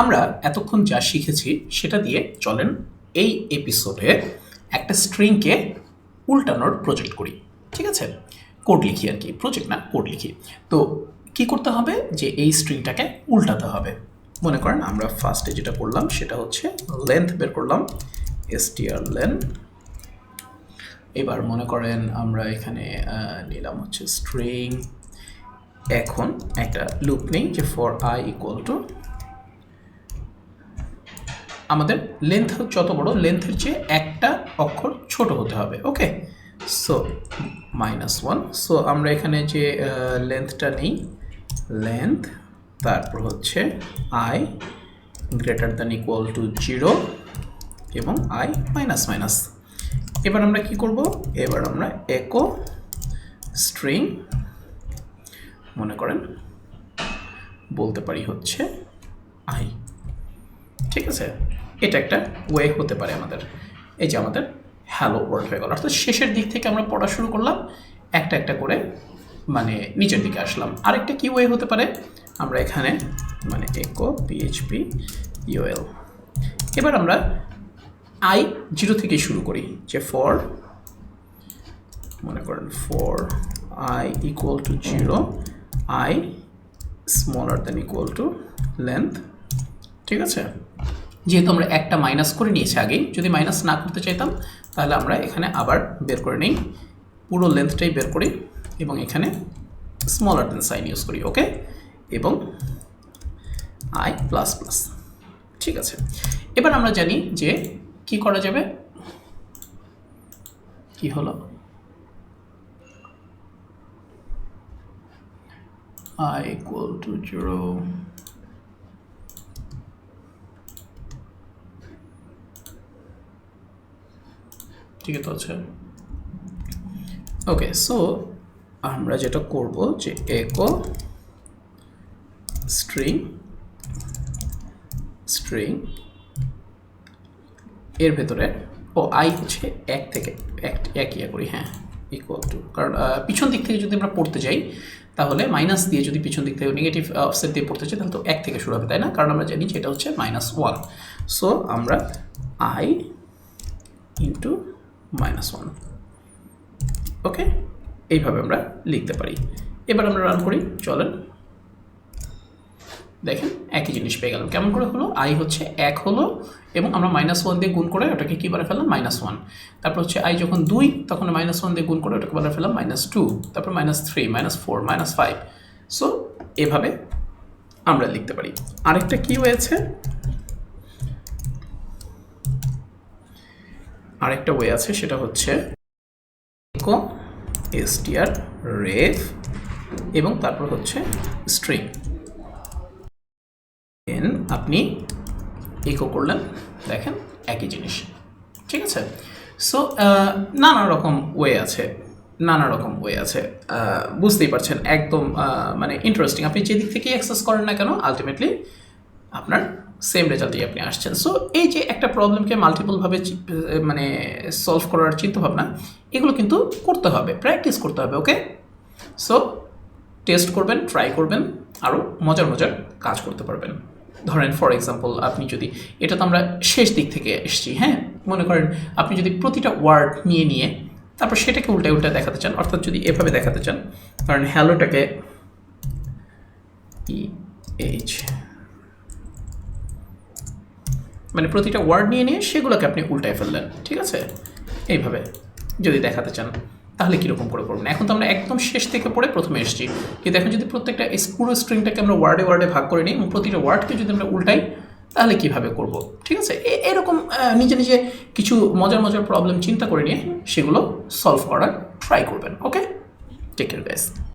আমরা এতক্ষণ যা শিখেছি সেটা দিয়ে চলেন এই এপিসোডে একটা স্ট্রিংকে উল্টানোর প্রজেক্ট করি, ঠিক আছে? কোড লিখি আর কি প্রজেক্ট না কোড লিখি। তো কি করতে হবে? যে এই স্ট্রিংটাকে উল্টাতে হবে। মনে করেন আমরা ফার্স্টে যেটা করলাম সেটা হচ্ছে লেন্থ বের করলাম এসটিআর লেন্থ এবার মনে করেন আমরা এখানে নিলাম হচ্ছে স্ট্রিং এখন একটা লুপ নেই যে ফর আই ইকুয়াল টু আমাদের লেন্থ যত বড় লেন্থের চেয়ে একটা অক্ষর ছোট হতে হবে okay so minus one so আমরা এখানে যে লেন্থটা নেই লেন্থ তারপর হচ্ছে I greater than equal to zero এবং আই মাইনাস মাইনাস এবার আমরা কি করব? এবার আমরা একো স্ট্রিং মনে করেন, বলতে পারি হচ্ছে আই ঠিক আছে? এটা একটা ওয়ে হতে পারে আমাদের। এই যে আমাদের হ্যালো ওয়ার্ড হয়ে গেল। অর্থাৎ শেষের দিক থেকে আমরা পড়া শুরু করলাম, একটা একটা করে মানে নিচের দিকে আসলাম। আরেকটা কি ওয়ে হতে পারে? আমরা এখানে মানে একো পিএইচপি ইউএল এবার আমরা আই জিরো থেকে শুরু করি যে ফর মনে করেন for I equal to zero I smaller than equal to length ঠিক আছে? যেহেতু আমরা একটা মাইনাস করে নিয়েছি আগেই, যদি মাইনাস না করতে চাইতাম, তাহলে আমরা এখানে আবার বের করে নিই। পুরো লেন্থটাই বের করি এবং এখানে স্মলার দেন সাইন ইউজ করি ওকে এবং আই প্লাস প্লাস ঠিক আছে? এবার আমরা জানি যে কি করা যাবে? কি হলো? i equal to 0 ঠিক আছে। ওকে সো আমরা যেটা করব যে একো স্ট্রিং স্ট্রিং এর ভেতরে, ও আই হচ্ছে এক থেকে এক এক ইয়ে করি হ্যাঁ ইকুয়াল টু কারণ পিছন দিক থেকে যদি আমরা পড়তে যাই, তাহলে মাইনাস দিয়ে যদি পিছন দিক থেকে নেগেটিভ অফসেট দিয়ে পড়তে চাই তাহলে তো এক থেকে শুরু হবে, তাই না? কারণ আমরা জানি যে এটা হচ্ছে মাইনাস ওয়ান সো আমরা I into minus one okay এইভাবে আমরা লিখতে পারি। এবার আমরা রান করি, চলেন। দেখেন, একই জিনিস পেয়ে গেলাম। কেমন করে হলো? আই হচ্ছে এক হলো, এবং আমরা মাইনাস ওয়ান দিয়ে গুণ করে ওটাকে কী বারে ফেললাম? মাইনাস ওয়ান তারপর হচ্ছে আই যখন দুই, তখন মাইনাস ওয়ান দিয়ে গুণ করে ওটাকে বারে ফেললাম মাইনাস টু তারপর minus three minus four minus five so এভাবে আমরা লিখতে পারি। আরেকটা কি হয়েছে? আরেকটা ওয়ে আছে, সেটা হচ্ছে ইকো এসটিআর রেফ এবং তারপর হচ্ছে স্ট্রিং দেন আপনি ইকো করলেন, দেখেন একই জিনিস। ঠিক আছে? সো নানা রকম ওয়ে আছে, নানা রকম ওয়ে আছে। বুঝতেই পারছেন, একদম মানে ইন্টারেস্টিং আপনি যে দিক থেকেই অ্যাক্সেস করেন না কেন আলটিমেটলি আপনার সেম রেজাল্টেই আপনি আসছেন। সো এই যে একটা প্রবলেমকে মাল্টিপলভাবে মানে সলভ করার চিন্তাভাবনা, এগুলো কিন্তু করতে হবে প্র্যাকটিস করতে হবে ওকে সো টেস্ট করবেন ট্রাই করবেন আরও মজার মজার কাজ করতে পারবেন। ধরেন ফর এক্সাম্পল আপনি যদি, এটা তো আমরা শেষ দিক থেকে এসেছি হ্যাঁ? মনে করেন, আপনি যদি প্রতিটা ওয়ার্ড নিয়ে নিয়ে, তারপর সেটাকে উল্টে উল্টে দেখাতে চান, অর্থাৎ যদি এভাবে দেখাতে চান কারণ হ্যালোটাকে ই এইচ মানে প্রতিটা ওয়ার্ড নিয়ে নিয়ে সেগুলোকে আপনি উল্টায় ফেললেন, ঠিক আছে? এইভাবে, যদি দেখাতে চান, তাহলে কীরকম করে করবেন? এখন তো আমরা একদম শেষ থেকে পড়ে প্রথমে এসেছি। কিন্তু এখন যদি প্রত্যেকটা পুরো স্ট্রিংটাকে আমরা ওয়ার্ডে ওয়ার্ডে ভাগ করে নিই এবং প্রতিটা ওয়ার্ডকে যদি আমরা উল্টাই, তাহলে কীভাবে করব? ঠিক আছে? এরকম নিজে নিজে কিছু মজার মজার প্রবলেম চিন্তা করে নিয়ে সেগুলো সলভ করার ট্রাই করবেন ওকে টেক কেয়ার গাইস